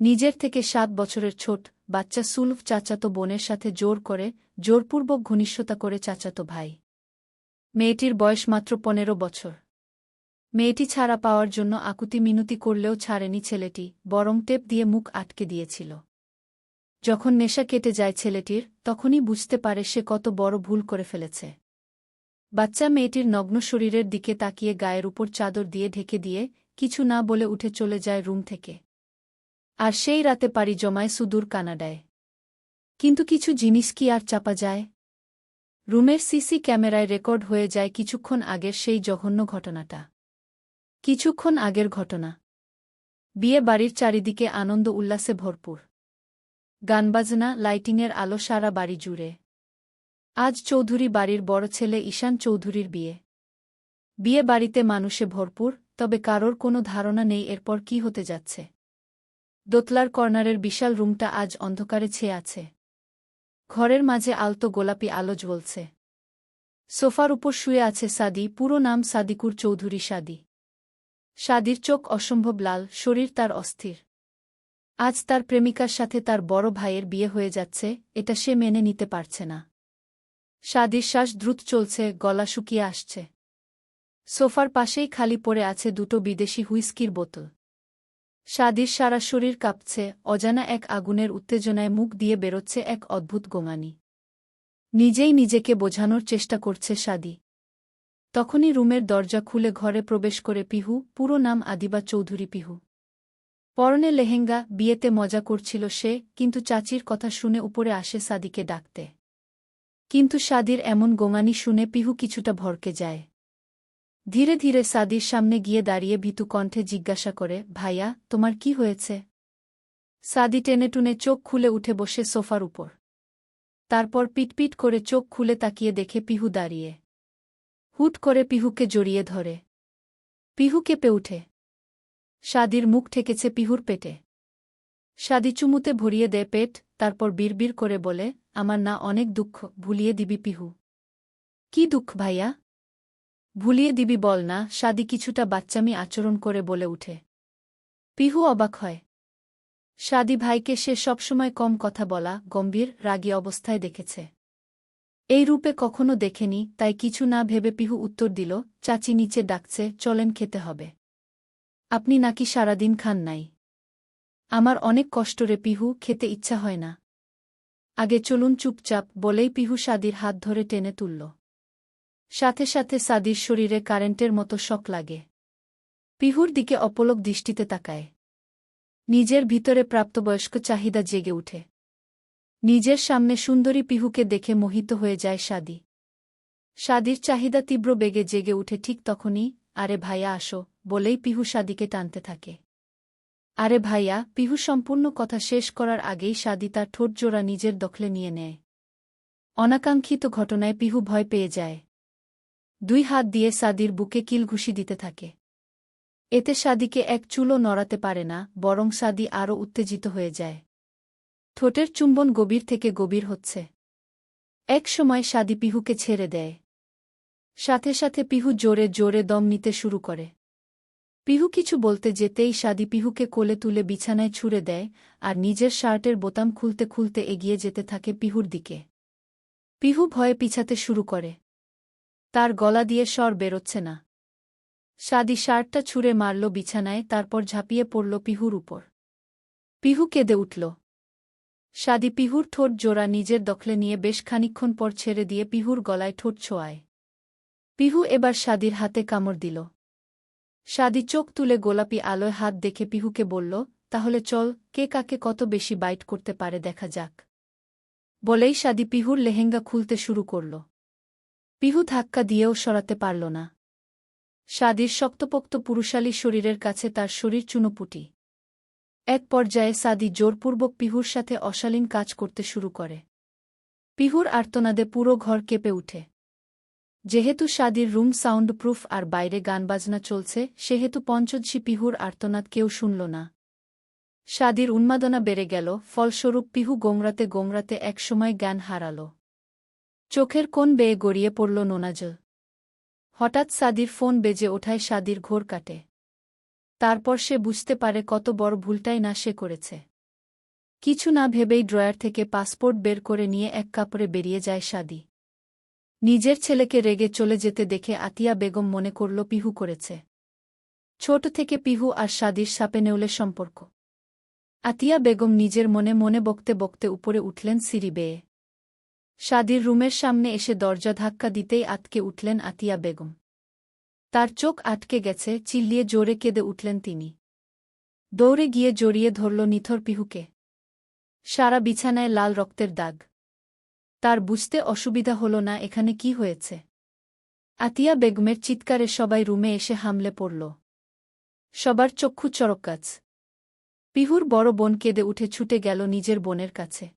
নিজের থেকে সাত বছরের ছোট বাচ্চা সুলভ চাচাতো বোনের সাথে জোর করে, জোরপূর্বক ঘনিষ্ঠতা করে চাচাতো ভাই। মেয়েটির বয়স মাত্র পনেরো বছর। মেয়েটি ছাড়া পাওয়ার জন্য আকুতি মিনতি করলেও ছাড়েনি ছেলেটি, বরং টেপ দিয়ে মুখ আটকে দিয়েছিল। যখন নেশা কেটে যায় ছেলেটির, তখনই বুঝতে পারে সে কত বড় ভুল করে ফেলেছে। বাচ্চা মেয়েটির নগ্ন শরীরের দিকে তাকিয়ে গায়ের উপর চাদর দিয়ে ঢেকে দিয়ে, কিছু না বলে উঠে চলে যায় রুম থেকে। আর সেই রাতে পারি জমায় সুদূর কানাডায়। কিন্তু কিছু জিনিস কি আর চাপা যায়? রুমের সিসি ক্যামেরায় রেকর্ড হয়ে যায় কিছুক্ষণ আগের সেই জঘন্য ঘটনাটা। কিছুক্ষণ আগের ঘটনা। বিয়ে বাড়ির চারিদিকে আনন্দ উল্লাসে ভরপুর। গানবাজনা, লাইটিংয়ের আলো সারা বাড়ি জুড়ে। আজ চৌধুরী বাড়ির বড় ছেলে ঈশান চৌধুরীর বিয়ে। বিয়ে বাড়িতে মানুষে ভরপুর, তবে কারোর কোনো ধারণা নেই এরপর কি হতে যাচ্ছে। দোতলার কর্নারের বিশাল রুমটা আজ অন্ধকারে ছেয়ে আছে। ঘরের মাঝে আলতো গোলাপি আলো জ্বলছে। সোফার উপর শুয়ে আছে সাদি, পুরো নাম সাদিকুর চৌধুরী সাদি। সাদির চোখ অসম্ভব লাল, শরীর তার অস্থির। আজ তার প্রেমিকার সাথে তার বড় ভাইয়ের বিয়ে হয়ে যাচ্ছে, এটা সে মেনে নিতে পারছে না। সাদির শ্বাস দ্রুত চলছে, গলা শুকিয়ে আসছে। সোফার পাশেই খালি পড়ে আছে দুটো বিদেশি হুইস্কির বোতল। সাদির সারা শরীর কাঁপছে, অজানা এক আগুনের উত্তেজনায় মুখ দিয়ে বেরোচ্ছে এক অদ্ভুত গোঙানি। নিজেই নিজেকে বোঝানোর চেষ্টা করছে সাদি। তখনই রুমের দরজা খুলে ঘরে প্রবেশ করে পিহু, পুরো নাম আদিবা চৌধুরী পিহু। পরনে লেহেঙ্গা, বিয়েতে মজা করছিল সে, কিন্তু চাচির কথা শুনে উপরে আসে সাদিকে ডাকতে। কিন্তু সাদির এমন গোঙানি শুনে পিহু কিছুটা ভরকে যায়। ধীরে ধীরে সাদির সামনে গিয়ে দাঁড়িয়ে ভীতু কণ্ঠে জিজ্ঞাসা করে, ভাইয়া, তোমার কি হয়েছে? সাদি টেনে টুনে চোখ খুলে উঠে বসে সোফার উপর। তারপর পিটপিট করে চোখ খুলে তাকিয়ে দেখে পিহু দাঁড়িয়ে। হুট করে পিহুকে জড়িয়ে ধরে। পিহু কেঁপে উঠে। সাদির মুখ ঠেকেছে পিহুর পেটে। সাদি চুমুতে ভরিয়ে দেয় পেট, তারপর বিড়বিড় করে বলে, আমার না অনেক দুঃখ, ভুলিয়ে দিবি পিহু। কি দুঃখ ভাইয়া? ভুলিয়ে দিবি বল না, সাদি কিছুটা বাচ্চামি আচরণ করে বলে উঠে। পিহু অবাক হয়। সাদি ভাইকে সে সবসময় কম কথা বলা, গম্ভীর, রাগী অবস্থায় দেখেছে। এই রূপে কখনো দেখেনি, তাই কিছু না ভেবে পিহু উত্তর দিল, চাচি নিচে ডাকছে, চলেন খেতে হবে। আপনি নাকি সারাদিন খান নাই? আমার অনেক কষ্ট রে পিহু, খেতে ইচ্ছা হয় না। আগে চলুন চুপচাপ, বলেই পিহু সাদির হাত ধরে টেনে তুলল। সাথে সাথে সাদির শরীরে কারেন্টের মতো শক লাগে। পিহুর দিকে অপলক দৃষ্টিতে তাকায়। নিজের ভিতরে প্রাপ্তবয়স্ক চাহিদা জেগে উঠে। নিজের সামনে সুন্দরী পিহুকে দেখে মোহিত হয়ে যায় সাদি। সাদির চাহিদা তীব্র বেগে জেগে উঠে ঠিক তখনই, আরে ভাইয়া, আসো, বলেই পিহু সাদিকে টানতে থাকে। আরে ভাইয়া, পিহু সম্পূর্ণ কথা শেষ করার আগেই সাদি তার ঠোঁটজোড়া নিজের দখলে নিয়ে নেয়। অনাকাঙ্ক্ষিত ঘটনায় পিহু ভয় পেয়ে যায়। দুই হাত দিয়ে সাদির বুকে কিল ঘুষি দিতে থাকে। এতে সাদিকে এক চুলও নড়াতে পারে না, বরং সাদি আরও উত্তেজিত হয়ে যায়। ঠোঁটের চুম্বন গভীর থেকে গভীর হচ্ছে। এক সময় সাদি পিহুকে ছেড়ে দেয়। সাথে সাথে পিহু জোরে জোরে দম নিতে শুরু করে। পিহু কিছু বলতে যেতেই সাদি পিহুকে কোলে তুলে বিছানায় ছুড়ে দেয় আর নিজের শার্টের বোতাম খুলতে খুলতে এগিয়ে যেতে থাকে পিহুর দিকে। পিহু ভয়ে পিছাতে শুরু করে। তার গলা দিয়ে স্বর বেরোচ্ছে না। সাদি শার্টটা ছুঁড়ে মারল বিছানায়, তারপর ঝাঁপিয়ে পড়ল পিহুর উপর। পিহু কেঁদে উঠল। সাদি পিহুর ঠোঁট জোড়া নিজের দখলে নিয়ে বেশ খানিক্ষণ পর ছেড়ে দিয়ে পিহুর গলায় ঠোঁট ছোঁয়ায়। পিহু এবার সাদির হাতে কামড় দিল। সাদি চোখ তুলে গোলাপি আলোয় হাত দেখে পিহুকে বলল, তাহলে চল, কে কাকে কত বেশি বাইট করতে পারে দেখা যাক। বলেই সাদি পিহুর লেহেঙ্গা খুলতে শুরু করল। পিহু ধাক্কা দিয়েও সরাতে পারল না। সাদির শক্তপোক্ত পুরুষালী শরীরের কাছে তার শরীর চুনোপুটি। এক পর্যায়ে সাদি জোরপূর্বক পিহুর সাথে অশালীন কাজ করতে শুরু করে। পিহুর আর্তনাদে পুরো ঘর কেঁপে উঠে। যেহেতু সাদির রুম সাউন্ড প্রুফ আর বাইরে গান বাজনা চলছে, সেহেতু পঞ্চদশী পিহুর আর্তনাদ কেউ শুনল না। সাদির উন্মাদনা বেড়ে গেল, ফলস্বরূপ পিহু গোমরাতে গোমরাতে একসময় জ্ঞান হারাল। চোখের কোন বেয়ে গড়িয়ে পড়ল নোনাজল। হঠাৎ সাদির ফোন বেজে ওঠায় সাদির ঘোর কাটে। তারপর সে বুঝতে পারে কত বড় ভুলটাই না সে করেছে। কিছু না ভেবেই ড্রয়ার থেকে পাসপোর্ট বের করে নিয়ে এক কাপড়ে বেরিয়ে যায় সাদি। নিজের ছেলেকে রেগে চলে যেতে দেখে আতিয়া বেগম মনে করল পিহু করেছে। ছোট থেকে পিহু আর সাদির সাপে নেউলে সম্পর্ক। আতিয়া বেগম নিজের মনে মনে বকতে বকতে উপরে উঠলেন সিঁড়ি বেয়ে। সাদির রুমের সামনে এসে দরজা ধাক্কা দিতেই আটকে উঠলেন আতিয়া বেগম। তার চোখ আটকে গেছে, চিল্লিয়ে জোরে কেঁদে উঠলেন তিনি। দৌড়ে গিয়ে জড়িয়ে ধরল নিথর পিহুকে। সারা বিছানায় লাল রক্তের দাগ। তার বুঝতে অসুবিধা হল না, এখানে কি হয়েছে? আতিয়া বেগমের চিৎকারে সবাই রুমে এসে হামলে পড়ল। সবার চক্ষু চরকাচ পিহুর বড় বোন কেঁদে উঠে ছুটে গেল নিজের বোনের কাছে।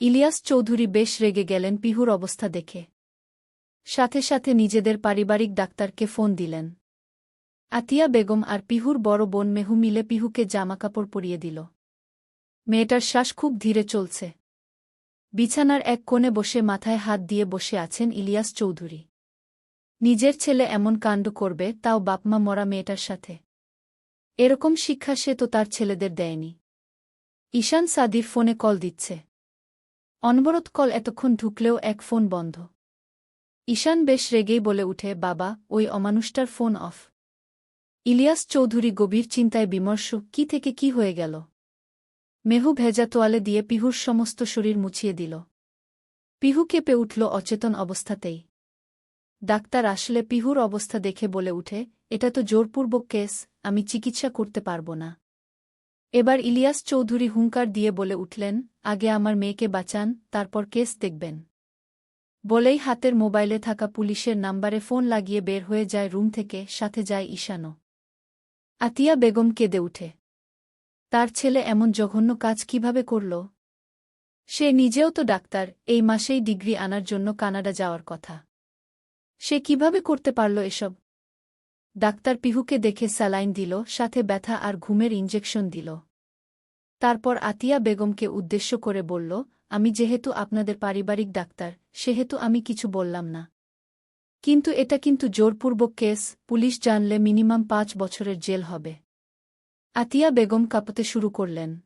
ইলিয়াস চৌধুরী বেশ রেগে গেলেন পিহুর অবস্থা দেখে। সাথে সাথে নিজেদের পারিবারিক ডাক্তারকে ফোন দিলেন। আতিয়া বেগম আর পিহুর বড় বোন মেহু মিলে পিহুকে জামাকাপড় পরিয়ে দিল। মেয়েটার শ্বাস খুব ধীরে চলছে। বিছানার এক কোণে বসে মাথায় হাত দিয়ে বসে আছেন ইলিয়াস চৌধুরী। নিজের ছেলে এমন কাণ্ড করবে, তাও বাপমা মরা মেয়েটার সাথে। এরকম শিক্ষা সে তো তার ছেলেদের দেয়নি। ঈশান সাদির ফোনে কল দিচ্ছে। অনবরত কল এতক্ষণ ঢুকলেও এক ফোন বন্ধ। ঈশান বেশ রেগেই বলে উঠে, বাবা, ওই অমানুষটার ফোন অফ। ইলিয়াস চৌধুরী গভীর চিন্তায় বিমর্ষ, কি থেকে কি হয়ে গেল? মেহু ভেজা তোয়ালে দিয়ে পিহুর সমস্ত শরীর মুছিয়ে দিল। পিহু কেঁপে উঠল অচেতন অবস্থাতেই। ডাক্তার আসলে পিহুর অবস্থা দেখে বলে উঠে, এটা তো জোরপূর্বক কেস, আমি চিকিৎসা করতে পারব না। এবার ইলিয়াস চৌধুরী হুঙ্কার দিয়ে বলে উঠলেন, আগে আমার মেয়েকে বাঁচান, তারপর কেস দেখবেন বলেই হাতের মোবাইলে থাকা পুলিশের নাম্বারে ফোন লাগিয়ে বের হয়ে যায় রুম থেকে, সাথে যায় ঈশানো আতিয়া বেগম কেঁদে উঠে। তার ছেলে এমন জঘন্য কাজ কীভাবে করল? সে নিজেও তো ডাক্তার, এই মাসেই ডিগ্রি আনার জন্য কানাডা যাওয়ার কথা। সে কীভাবে করতে পারল এসব? ডাক্তার পিহুকে দেখে স্যালাইন দিল, সাথে ব্যথা আর ঘুমের ইঞ্জেকশন দিল। তারপর আতিয়া বেগমকে উদ্দেশ্য করে বলল, আমি যেহেতু আপনাদের পারিবারিক ডাক্তার, সেহেতু আমি কিছু বললাম না। কিন্তু এটা কিন্তু জোরপূর্বক কেস, পুলিশ জানলে মিনিমাম পাঁচ বছরের জেল হবে। আতিয়া বেগম কাঁপতে শুরু করলেন।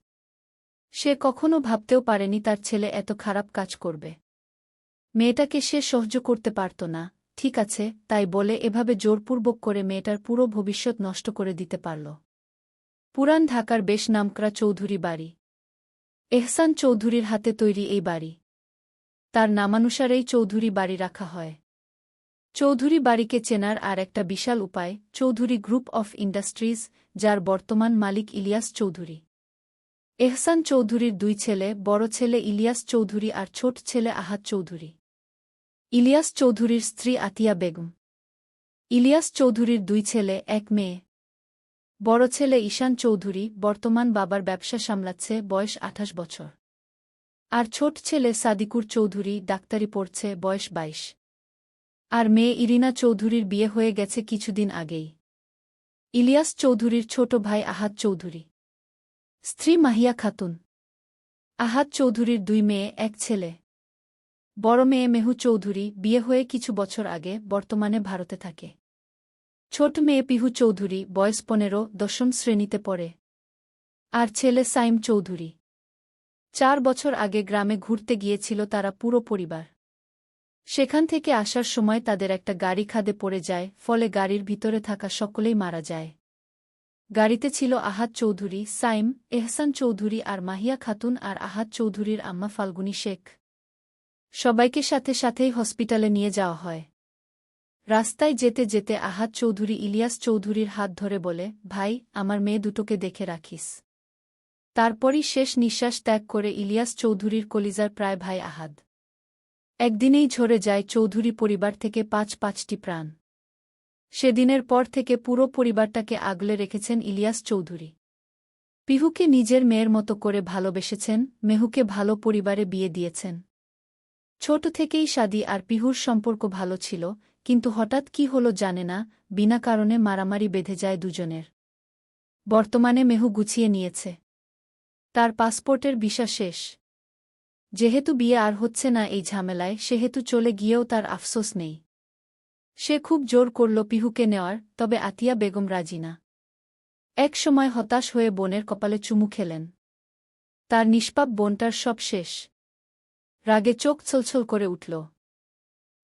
সে কখনো ভাবতেও পারেনি তার ছেলে এত খারাপ কাজ করবে। মেয়েটাকে সে সহ্য করতে পারত না ঠিক আছে, তাই বলে এভাবে জোরপূর্বক করে মেয়েটার পুরো ভবিষ্যৎ নষ্ট করে দিতে পারল। পুরান ঢাকার বেশ নামকরা চৌধুরী বাড়ি। এহসান চৌধুরীর হাতে তৈরি এই বাড়ি। তার নামানুসারেই চৌধুরী বাড়ি রাখা হয়। চৌধুরী বাড়িকে চেনার আর একটা বিশাল উপায়, চৌধুরী গ্রুপ অফ ইন্ডাস্ট্রিজ, যার বর্তমান মালিক ইলিয়াস চৌধুরী। এহসান চৌধুরীর দুই ছেলে, বড় ছেলে ইলিয়াস চৌধুরী আর ছোট ছেলে আহাদ চৌধুরী। ইলিয়াস চৌধুরীর স্ত্রী আতিয়া বেগম। ইলিয়াস চৌধুরীর দুই ছেলে, এক মেয়ে। বড় ছেলে ঈশান চৌধুরী বর্তমান বাবার ব্যবসা সামলাচ্ছে, বয়স আঠাশ বছর। আর ছোট ছেলে সাদিকুর চৌধুরী ডাক্তারি পড়ছে, বয়স বাইশ। আর মেয়ে ইরিনা চৌধুরীর বিয়ে হয়ে গেছে কিছুদিন আগেই। ইলিয়াস চৌধুরীর ছোট ভাই আহাদ চৌধুরী। স্ত্রী মাহিয়া খাতুন। আহাদ চৌধুরীর দুই মেয়ে, এক ছেলে। বড় মেয়ে মেহু চৌধুরী বিয়ে হয়ে কিছু বছর আগে বর্তমানে ভারতে থাকে। ছোট মেয়ে পিহু চৌধুরী বয়স পনেরো, দশম শ্রেণীতে পড়ে। আর ছেলে সাইম চৌধুরী। চার বছর আগে গ্রামে ঘুরতে গিয়েছিল তারা পুরো পরিবার। সেখান থেকে আসার সময় তাদের একটা গাড়ি খাদে পড়ে যায়, ফলে গাড়ির ভিতরে থাকা সকলেই মারা যায়। গাড়িতে ছিল আহাত চৌধুরী, সাইম, এহসান চৌধুরী আর মাহিয়া খাতুন আর আহাত চৌধুরীর আম্মা ফাল্গুনী শেখ। সবাইকে সাথে সাথেই হসপিটালে নিয়ে যাওয়া হয়। রাস্তায় যেতে যেতে আহাদ চৌধুরী ইলিয়াস চৌধুরীর হাত ধরে বলে, ভাই, আমার মেয়ে দুটোকে দেখে রাখিস। তারপরই শেষ নিঃশ্বাস ত্যাগ করে ইলিয়াস চৌধুরীর কলিজার প্রায় ভাই আহাদ একদিনেই ঝরে যায় চৌধুরী পরিবার থেকে পাঁচ পাঁচটি প্রাণ। সেদিনের পর থেকে পুরো পরিবারটাকে আগলে রেখেছেন ইলিয়াস চৌধুরী। পিহুকে নিজের মেয়ের মতো করে ভালোবেসেছেন, মেহুকে ভালো পরিবারে বিয়ে দিয়েছেন। ছোট থেকেই সাদি আর পিহুর সম্পর্ক ভালো ছিল, কিন্তু হঠাৎ কি হল জানে না, বিনা কারণে মারামারি বেঁধে যায় দুজনের। বর্তমানে মেহু গুছিয়ে নিয়েছে। তার পাসপোর্টের বিষা শেষ। যেহেতু বিয়ে আর হচ্ছে না এই ঝামেলায়, সেহেতু চলে গিয়েও তার আফসোস নেই। সে খুব জোর করল পিহুকে নেওয়ার, তবে আতিয়া বেগম রাজি না। এক সময় হতাশ হয়ে বোনের কপালে চুমু খেলেন। তার নিষ্পাপ বোনটার সব শেষ। রাগে চোখ ছলছল করে উঠল।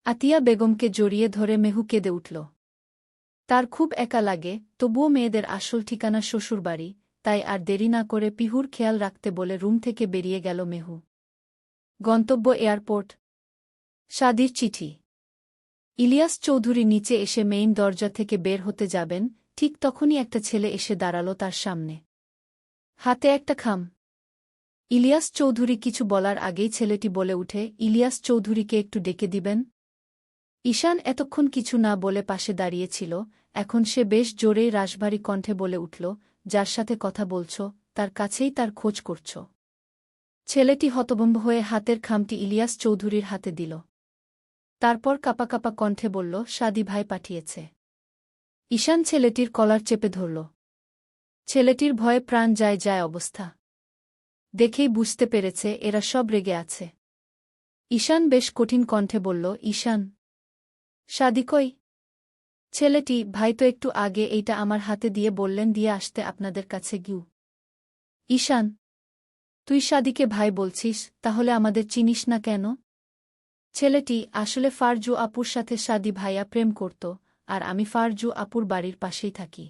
আতিয়া বেগমকে জড়িয়ে ধরে মেহু কেঁদে উঠল। তার খুব একা লাগে, তবুও মেয়েদের আসল ঠিকানা শ্বশুরবাড়ি, তাই আর দেরি না করে পিহুর খেয়াল রাখতে বলে রুম থেকে বেরিয়ে গেল মেহু। গন্তব্য এয়ারপোর্ট। সাদির চিঠি। ইলিয়াস চৌধুরী নিচে এসে মেইন দরজা থেকে বের হতে যাবেন, ঠিক তখনই একটা ছেলে এসে দাঁড়াল তার সামনে। হাতে একটা খাম। ইলিয়াস চৌধুরী কিছু বলার আগেই ছেলেটি বলে উঠে, ইলিয়াস চৌধুরীকে একটু ডেকে দিবেন? ঈশান এতক্ষণ কিছু না বলে পাশে দাঁড়িয়েছিল। এখন সে বেশ জোরেই রাশভারী কণ্ঠে বলে উঠল, যার সাথে কথা বলছ, তার কাছেই তার খোঁজ করছ। ছেলেটি হতভম্ব হয়ে হাতের খামটি ইলিয়াস চৌধুরীর হাতে দিল। তারপর কাপা কাপা কণ্ঠে বলল, সাদি ভাই পাঠিয়েছে। ঈশান ছেলেটির কলার চেপে ধরল। ছেলেটির ভয়ে প্রাণ যায় যায় অবস্থা। দেখেই বুঝতে পেরেছে এরা সব রেগে আছে। ঈশান বেশ কঠিন কণ্ঠে বলল, ঈশান, সাদি কই? ছেলেটি, ভাই তো একটু আগে এইটা আমার হাতে দিয়ে বললেন, দিয়ে আসতে আপনাদের কাছে গিউ। ঈশান, তুই সাদিকে ভাই বলছিস, তাহলে আমাদের চিনিস না কেন? ছেলেটি, আসলে ফারজু আপুর সাথে সাদি ভাইয়া প্রেম করত, আর আমি ফারজু আপুর বাড়ির পাশেই থাকি।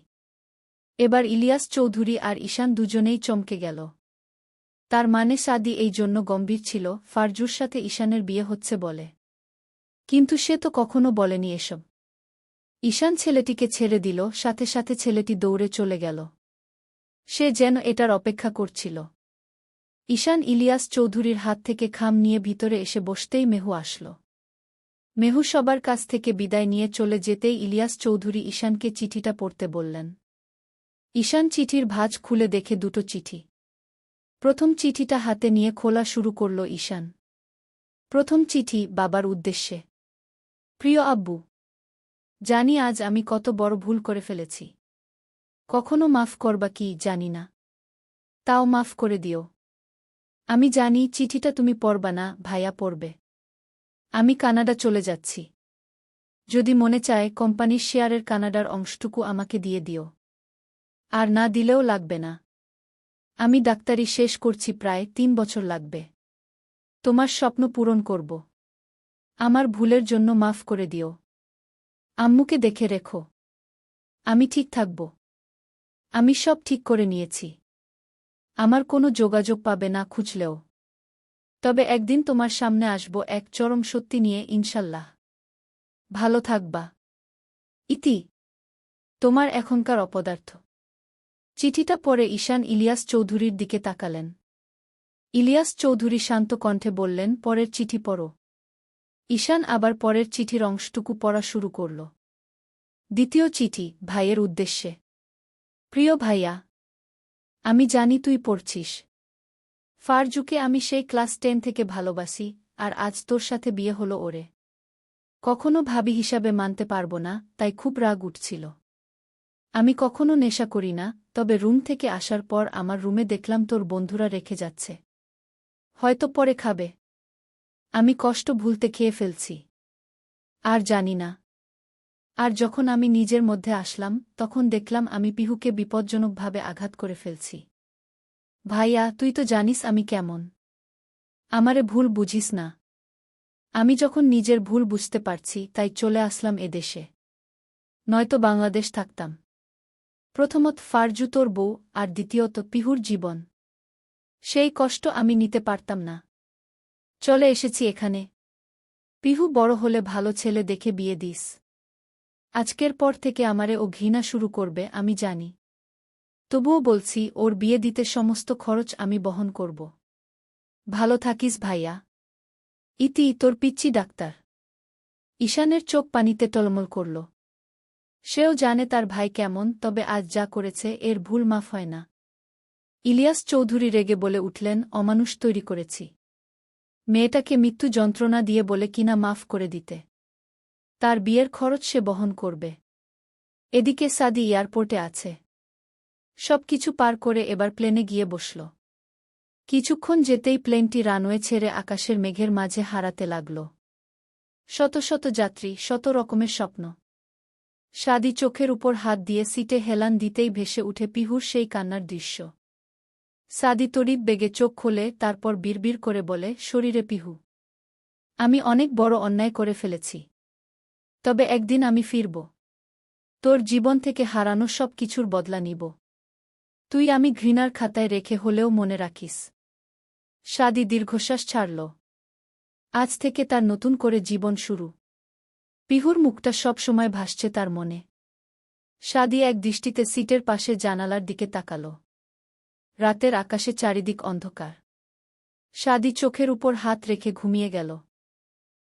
এবার ইলিয়াস চৌধুরী আর ঈশান দুজনেই চমকে গেল। তার মানে সাদি এই জন্য গম্ভীর ছিল, ফারজুর সাথে ঈশানের বিয়ে হচ্ছে বলে। কিন্তু সে তো কখনো বলেনি এসব। ঈশান ছেলেটিকে ছেড়ে দিল, সাথে সাথে ছেলেটি দৌড়ে চলে গেল। সে যেন এটার অপেক্ষা করছিল। ঈশান ইলিয়াস চৌধুরীর হাত থেকে খাম নিয়ে ভিতরে এসে বসতেই মেহু আসল। মেহু সবার কাছ থেকে বিদায় নিয়ে চলে যেতেই ইলিয়াস চৌধুরী ঈশানকে চিঠিটা পড়তে বললেন। ঈশান চিঠির ভাজ খুলে দেখে দুটো চিঠি। প্রথম চিঠিটা হাতে নিয়ে খোলা শুরু করল ঈশান। প্রথম চিঠি বাবার উদ্দেশ্যে। প্রিয় আব্বু, জানি আজ আমি কত বড় ভুল করে ফেলেছি। কখনো মাফ করবা কি জানি না। তাও মাফ করে দিও। আমি জানি চিঠিটা তুমি পড়বা না, ভাইয়া পড়বে। আমি কানাডা চলে যাচ্ছি। যদি মনে চায় কোম্পানির শেয়ারের কানাডার অংশটুকু আমাকে দিয়ে দিও। আর না দিলেও লাগবে না। আমি ডাক্তারি শেষ করছি প্রায় তিন বছর লাগবে। তোমার স্বপ্ন পূরণ করব। আমার ভুলের জন্য মাফ করে দিও। আম্মুকে দেখে রেখো। আমি ঠিক থাকব। আমি সব ঠিক করে নিয়েছি। আমার কোনো যোগাযোগ পাবে না খুঁজলেও। তবে একদিন তোমার সামনে আসব এক চরম সত্যি নিয়ে, ইনশাল্লাহ। ভালো থাকবা। ইতি, তোমার এখনকার অপদার্থ। চিঠিটা পরে ঈশান ইলিয়াস চৌধুরীর দিকে তাকালেন। ইলিয়াস চৌধুরী শান্ত কণ্ঠে বললেন, পরের চিঠি পড়ো। ঈশান আবার পরের চিঠির অংশটুকু পড়া শুরু করল। দ্বিতীয় চিঠি, ভাইয়ের উদ্দেশ্যে। প্রিয় ভাইয়া, আমি জানি তুই পড়ছিস। ফারজুকে আমি সেই ক্লাস টেন থেকে ভালোবাসি, আর আজ তোর সাথে বিয়ে হলো ওরে। কখনো ভাবি হিসাবে মানতে পারব না, তাই খুব রাগ উঠছিল। আমি কখনো নেশা করি না, তবে রুম থেকে আসার পর আমার রুমে দেখলাম তোর বন্ধুরা রেখে যাচ্ছে। হয়তো পরে খাবে। আমি কষ্ট ভুলতে খেয়ে ফেলছি। আর জানি না। আর যখন আমি নিজের মধ্যে আসলাম, তখন দেখলাম আমি পিহুকে বিপজ্জনকভাবে আঘাত করে ফেলছি। ভাইয়া, তুই তো জানিস আমি কেমন। আমারে ভুল বুঝিস না। আমি যখন নিজের ভুল বুঝতে পারছি, তাই চলে আসলাম এদেশে নয়তো বাংলাদেশ থাকতাম। প্রথমত ফারজু তোর বউ আর দ্বিতীয়ত পিহুর জীবন। সেই কষ্ট আমি নিতে পারতাম না। চলে এসেছি এখানে। পিহু বড় হলে ভালো ছেলে দেখে বিয়ে দিস। আজকের পর থেকে আমারে ও ঘৃণা শুরু করবে, আমি জানি। তবুও বলছি, ওর বিয়ে দিতে সমস্ত খরচ আমি বহন করব। ভালো থাকিস ভাইয়া। ইতি তোর পিচ্ছি ডাক্তার। ঈশানের চোখ পানিতে টলমল করল। সেও জানে তার ভাই কেমন, তবে আজ যা করেছে এর ভুল মাফ হয় না। ইলিয়াস চৌধুরী রেগে বলে উঠলেন, অমানুষ তৈরি করেছি। মেয়েটাকে মৃত্যু যন্ত্রণা দিয়ে বলে কিনা মাফ করে দিতে। তার বিয়ের খরচ সে বহন করবে। এদিকে সাদি এয়ারপোর্টে আছে। সব কিছু পার করে এবার প্লেনে গিয়ে বসল। কিছুক্ষণ যেতেই প্লেনটি রানওয়ে ছেড়ে আকাশের মেঘের মাঝে হারাতে লাগল। শত শত যাত্রী, শত রকমের স্বপ্ন। সাদি চোখের উপর হাত দিয়ে সিটে হেলান দিতেই ভেসে উঠে পিহুর সেই কান্নার দৃশ্য। সাদি তড়িৎ বেগে চোখ খোলে, তারপর বিড়বিড় করে বলে, শরীরে পিহু, আমি অনেক বড় অন্যায় করে ফেলেছি। তবে একদিন আমি ফিরব। তোর জীবন থেকে হারানো সব কিছুর বদলা নিব। তুই আমি ঘৃণার খাতায় রেখে হলেও মনে রাখিস। সাদি দীর্ঘশ্বাস ছাড়ল। আজ থেকে তার নতুন করে জীবন শুরু। পিহুর মুখটা সব সময় ভাসছে তার মনে। সাদি এক দৃষ্টিতে সিটের পাশে জানালার দিকে তাকাল। রাতের আকাশে চারিদিক অন্ধকার। সাদি চোখের উপর হাত রেখে ঘুমিয়ে গেল।